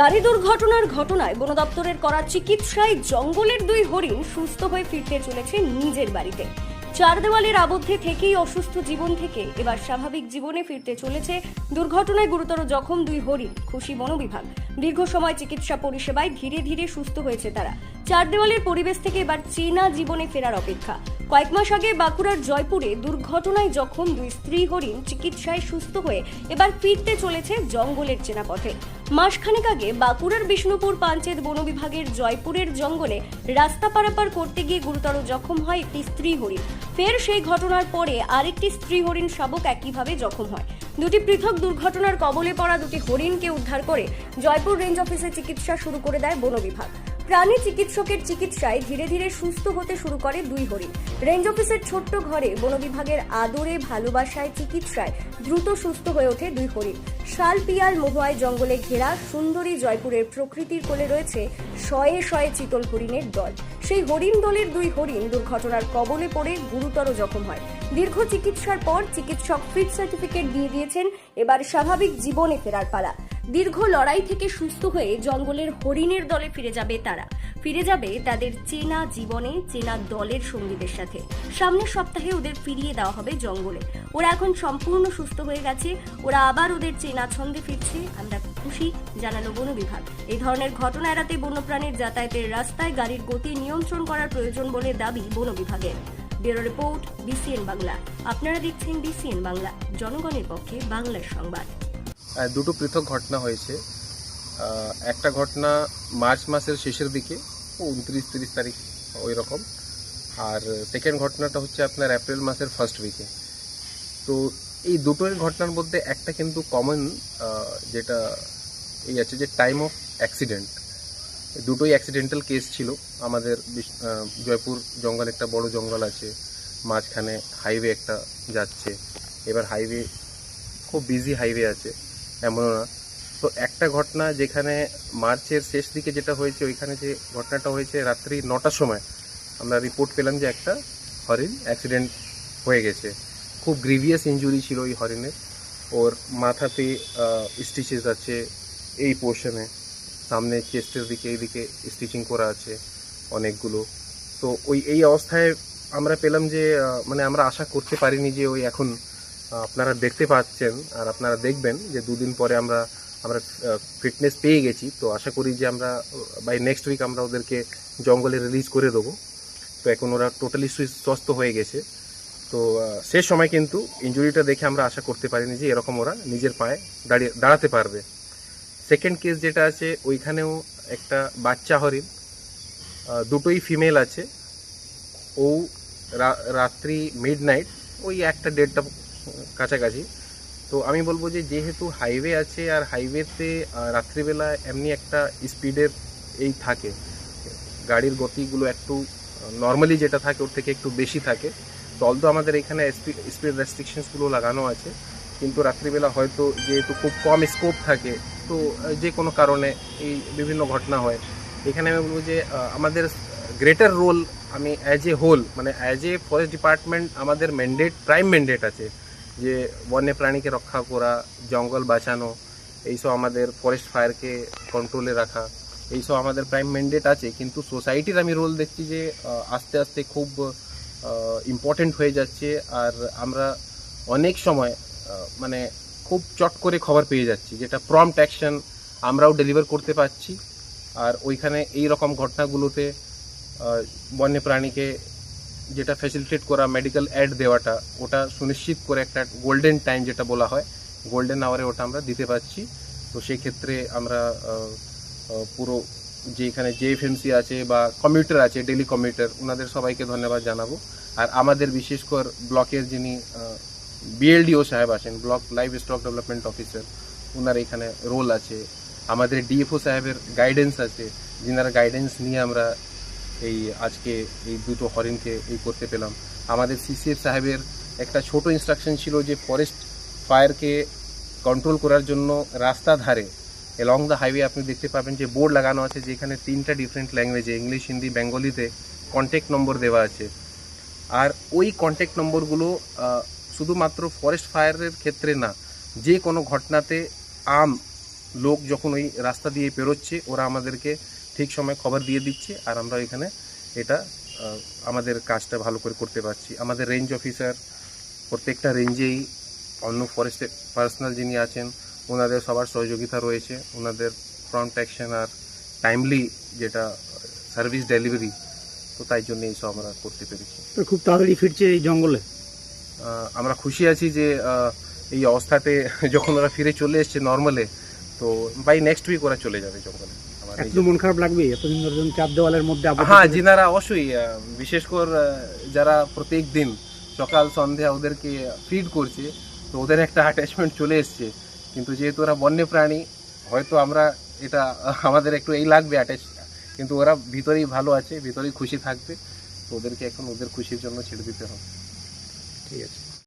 গাড়ি দুর্ঘটনার ঘটনায় বন দপ্তরের করা চিকিৎসায় জঙ্গলের দুই হরিণ সুস্থ হয়ে ফিরতে চলেছে নিজের বাড়িতে। চার দেওয়ালের আবদ্ধে থেকেই অসুস্থ জীবন থেকে এবার স্বাভাবিক জীবনে ফিরতে চলেছে দুর্ঘটনায় গুরুতর জখম দুই হরিণ, খুশি বন বিভাগ। দীর্ঘ সময় চিকিৎসা পরিষেবায় ধীরে ধীরে সুস্থ হয়েছে তারা। চার দেওয়ালের পরিবেশ থেকে এবার চেনা জীবনে ফেরার অপেক্ষা। কয়েক মাস আগে বাঁকুড়ার জয়পুরে দুর্ঘটনায় জখম দুই স্ত্রী হরিণ চিকিৎসায় সুস্থ হয়ে এবার ফিরতে চলেছে জঙ্গলের চেনা পথে মাসখানেক আগে বাঁকুড়ার বিষ্ণুপুর পাঞ্চেত বন বিভাগের জয়পুরের জঙ্গলে রাস্তা পারাপার করতে গিয়ে গুরুতর জখম হয় একটি স্ত্রী হরিণ। ফের সেই ঘটনার পরে আরেকটি স্ত্রী হরিণ শাবক একইভাবে জখম হয়। দুটি পৃথক দুর্ঘটনার কবলে পড়া দুটি হরিণকে উদ্ধার করে জয়পুর রেঞ্জ অফিসে চিকিৎসা শুরু করে দেয় বন বিভাগ। প্রাণী চিকিৎসকের চিকিৎসায় ধীরে ধীরে সুস্থ হতে শুরু করে দুই হরিণ। রেঞ্জ অফিসের ছোট্ট ঘরে বন বিভাগের আদরে ভালোবাসায় চিকিৎসায় দ্রুত সুস্থ হয়ে ওঠে দুই হরিণ। শাল পিয়াল মহুয়ায় জঙ্গলে ঘেরা সুন্দরী জয়পুরের প্রকৃতির কোলে রয়েছে শয়ে শয়ে চিতল হরিণের দল। সেই হরিণ দলের দুই হরিণ দুর্ঘটনার কবলে পড়ে গুরুতর জখম হয়। দীর্ঘ চিকিৎসার পর চিকিৎসক ফিট সার্টিফিকেট দিয়ে দিয়েছেন, এবার স্বাভাবিক জীবনে ফেরার পালা। দীর্ঘ লড়াই থেকে সুস্থ হয়ে জঙ্গলের হরিণের দলে ফিরে যাবে তারা। ফিরে যাবে তাদের চেনা জীবনে, চেনা দলের সঙ্গীদের সাথে। সামনের সপ্তাহে ওদের ফিরিয়ে দেওয়া হবে জঙ্গলে। ওরা এখন সম্পূর্ণ সুস্থ হয়ে গেছে। ওরা আবার ওদের চেনা ছন্দে ফিরছে। আমরা খুশি, জানালো বন বিভাগ। এই ধরনের ঘটনা এড়াতে বন্যপ্রাণীর যাতায়াতের রাস্তায় গাড়ির গতি নিয়ন্ত্রণ করার প্রয়োজন বলে দাবি বন বিভাগের। Bureau report, BCN Bangla. আপনারা দেখছেন বিসিএন বাংলা, জনগণের পক্ষে বাংলার সংবাদ। দুটো পৃথক ঘটনা হয়েছে। একটা ঘটনা মার্চ মাসের শেষের দিকে, উনত্রিশ তিরিশ তারিখ ওই রকম। আর সেকেন্ড ঘটনাটা হচ্ছে আপনার এপ্রিল মাসের ফার্স্ট উইকে তো এই দুটোর ঘটনার মধ্যে একটা কিন্তু কমন যেটা এই আছে যে টাইম অফ অ্যাক্সিডেন্ট দুটোই অ্যাক্সিডেন্টাল কেস ছিল। আমাদের জয়পুর জঙ্গল একটা বড় জঙ্গল আছে। মাঝখানে হাইওয়ে একটা যাচ্ছে। এবার হাইওয়ে খুব বিজি হাইওয়ে আছে। এমনও না। তো একটা ঘটনা যেখানে মার্চের শেষ দিকে যেটা হয়েছে, ওইখানে যে ঘটনাটা হয়েছে রাত্রি নটার সময়, আমরা রিপোর্ট পেলাম যে একটা হরিণ অ্যাক্সিডেন্ট হয়ে গেছে। খুব গ্রিভিয়াস ইঞ্জুরি ছিল ওই হরিণের। ওর মাথাতে স্টিচেস আছে এই পোর্শনে সামনে চেস্টের দিকে, এইদিকে স্টিচিং করা আছে অনেকগুলো। তো ওই, এই অবস্থায় আমরা পেলাম যে মানে আমরা আশা করতে পারিনি যে ওই এখন আপনারা দেখতে পাচ্ছেন আর আপনারা দেখবেন যে দুদিন পরে আমরা আমরা ফিটনেস পেয়ে গেছি। তো আশা করি যে আমরা বাই নেক্সট উইক আমরা ওদেরকে জঙ্গলে রিলিজ করে দেবো। তো এখন ওরা টোটালি সুস্থ হয়ে গেছে। তো সে সময় কিন্তু ইঞ্জুরিটা দেখে আমরা আশা করতে পারিনি যে এরকম ওরা নিজের পায়ে দাঁড়িয়ে, দাঁড়াতে পারবে। সেকেন্ড কেস যেটা আছে, ওইখানেও একটা বাচ্চা হরিণ দুটোই ফিমেল আছে। ও রাত্রি মিড নাইট ওই একটা দেড়টা কাছাকাছি। তো আমি বলব যে, যেহেতু হাইওয়ে আছে আর হাইওয়েতে রাত্রিবেলা এমনি একটা স্পিডের এই থাকে। গাড়ির গতিগুলো একটু নর্মালি যেটা থাকে ওর থেকে একটু বেশি থাকে। তো অলদো আমাদের এখানে স্পিড রেস্ট্রিকশনসগুলো লাগানো আছে, কিন্তু রাত্রিবেলা হয়তো যেহেতু খুব কম স্কোপ থাকে, তো যে কোনো কারণে এই বিভিন্ন ঘটনা হয়। এখানে আমি বলব যে আমাদের গ্রেটার রোল আমি অ্যাজ এ হোল মানে অ্যাজ এ ফরেস্ট ডিপার্টমেন্ট আমাদের ম্যান্ডেট প্রাইম ম্যান্ডেট আছে। যে বন্য প্রাণীকে রক্ষা করা জঙ্গল বাঁচানো এইসব আমাদের ফরেস্ট ফায়ারকে কন্ট্রোলে রাখা এইসব আমাদের প্রাইম ম্যান্ডেট আছে। কিন্তু সোসাইটির আমি রোল দেখছি যে আস্তে আস্তে খুব ইম্পর্টেন্ট হয়ে যাচ্ছে। আর আমরা অনেক সময় মানে খুব চট করে খবর পেয়ে যাচ্ছি যেটা প্রম্পট অ্যাকশন আমরাও ডেলিভার করতে পারছি। আর ওইখানে এই রকম ঘটনাগুলোতে আহ, বন্য প্রাণীকে যেটা ফ্যাসিলিটেট করা মেডিকেল অ্যাড দেওয়াটা, ওটা সুনিশ্চিত করে একটা গোল্ডেন টাইম যেটা বলা হয় গোল্ডেন আওয়ারে ওটা আমরা দিতে পারছি। তো সেই ক্ষেত্রে আমরা পুরো যে এখানে যে এফএমসি আছে বা কমিউটার আছে ডেলি কমিউটার ওনাদের সবাইকে ধন্যবাদ জানাব। আর আমাদের বিশেষ করে ব্লকের যিনি বিএলডিও সাহেব আছেন, block live stock development officer ওনার এখানে রোল আছে। আমাদের ডিএফও সাহেবের গাইডেন্স আছে, যিনারা গাইডেন্স নিয়ে আমরা এই আজকে এই দুটো হরিণকে এই করতে পেলাম। আমাদের সিসিএফ সাহেবের একটা ছোট ইনস্ট্রাকশন ছিল যে ফরেস্ট ফায়ারকে কন্ট্রোল করার জন্য রাস্তা ধারে এলং দ্য হাইওয়ে আপনি দেখতে পাবেন যে বোর্ড লাগানো আছে, যেখানে তিনটা ডিফারেন্ট ল্যাঙ্গুয়েজে ইংলিশ হিন্দি বেঙ্গলিতে কন্ট্যাক্ট নম্বর দেওয়া আছে। আর ওই কন্ট্যাক্ট নম্বরগুলো শুধুমাত্র ফরেস্ট ফায়ারের ক্ষেত্রে না, যে কোনো ঘটনাতে আম, লোক যখন ওই রাস্তা দিয়ে পেরোচ্ছে, ওরা আমাদেরকে ঠিক সময় খবর দিয়ে দিচ্ছে আর আমরা এখানে এটা আমাদের কাজটা ভালো করে করতে পারছি। আমাদের রেঞ্জ অফিসার প্রত্যেকটা রেঞ্জেই অন্য ফরেস্টে পার্সোনাল যিনি আছেন ওনাদের সবার সহযোগিতা রয়েছে। ওনাদের ফ্রন্ট অ্যাকশন আর টাইমলি যেটা সার্ভিস ডেলিভারি তো তাই জন্য এইসব আমরা করতে পেরেছি। তো খুব তাড়াতাড়ি ফিরছে এই জঙ্গলে? আমরা খুশি আছি যে এই অবস্থাতে যখন ওরা ফিরে চলে এসছে নর্মালে তো বাই নেক্সট উইক ওরা চলে যাবে জঙ্গলে। একটু মন খারাপ লাগবে? এতদিন ধরে চার দেওয়ালের মধ্যে হ্যাঁ যিনারা অবশ্যই বিশেষ করে যারা প্রত্যেক দিন সকাল সন্ধ্যা ওদেরকে ফিড করছে তো ওদের একটা অ্যাটাচমেন্ট চলে এসছে। কিন্তু যেহেতু ওরা বন্য প্রাণী হয়তো আমরা এটা আমাদের একটু এই লাগবে অ্যাটাচ কিন্তু ওরা ভিতরেই ভালো আছে ভিতরেই খুশি থাকবে তো ওদেরকে এখন ওদের খুশির জন্য ছেড়ে দিতে হবে। ঠিক আছে।